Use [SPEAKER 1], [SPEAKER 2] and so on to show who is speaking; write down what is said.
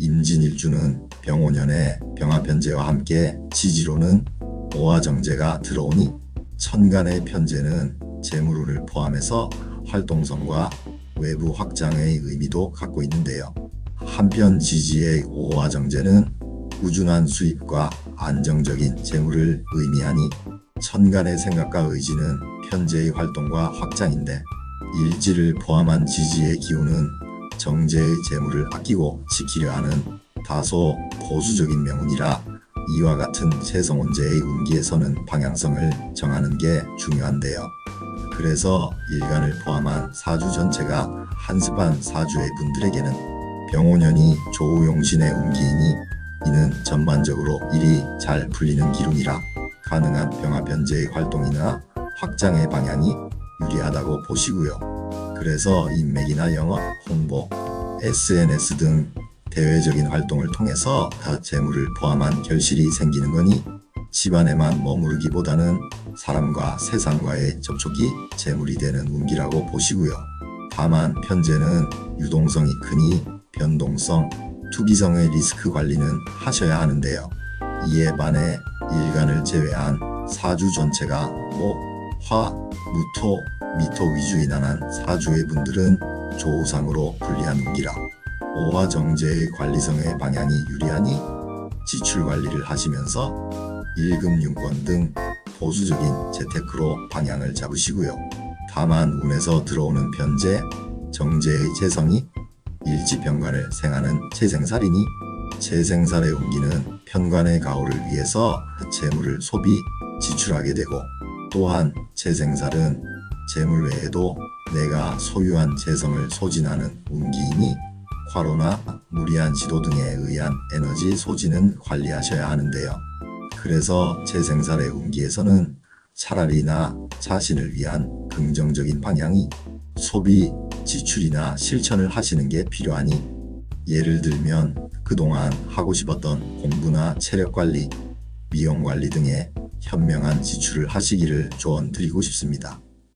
[SPEAKER 1] 임진일주는 병오년에 병화편제와 함께 지지로는 오화정제가 들어오니 천간의 편제는 재물운을 포함해서 활동성과 외부 확장의 의미도 갖고 있는데요. 한편 지지의 오화정제는 꾸준한 수입과 안정적인 재물을 의미하니 천간의 생각과 의지는 편제의 활동과 확장인데 일지를 포함한 지지의 기운은 정제의 재물을 아끼고 지키려 하는 다소 보수적인 명운이라 이와 같은 세성운제의 운기에서는 방향성을 정하는 게 중요한데요. 그래서 일간을 포함한 사주 전체가 한습한 사주의 분들에게는 병오년이 조우용신의 운기이니 이는 전반적으로 일이 잘 풀리는 기운이라 가능한 병화변제의 활동이나 확장의 방향이 유리하다고 보시고요. 그래서 인맥이나 영업, 홍보, SNS 등 대외적인 활동을 통해서 다 재물을 포함한 결실이 생기는 거니 집안에만 머무르기보다는 사람과 세상과의 접촉이 재물이 되는 운기라고 보시고요. 다만 편제는 유동성이 크니 변동성, 투기성의 리스크 관리는 하셔야 하는데요. 이에 반해 일간을 제외한 사주 전체가 목, 화, 무토, 미토 위주의 난한 사주의 분들은 조우상으로 불리한 운기라 오화 정제의 관리성의 방향이 유리하니 지출 관리를 하시면서 일금 융권 등 보수적인 재테크로 방향을 잡으시고요. 다만 운에서 들어오는 편제, 정제의 재성이 일지병관을 생하는 재생살이니 재생살의 운기는 편관의 가호를 위해서 재물을 소비, 지출하게 되고 또한 재생살은 재물 외에도 내가 소유한 재성을 소진하는 운기이니 과로나 무리한 지도 등에 의한 에너지 소진은 관리하셔야 하는데요. 그래서 재생살의 운기에서는 차라리 나 자신을 위한 긍정적인 방향이 소비, 지출이나 실천을 하시는 게 필요하니 예를 들면 그동안 하고 싶었던 공부나 체력 관리, 미용 관리 등에 현명한 지출을 하시기를 조언드리고 싶습니다.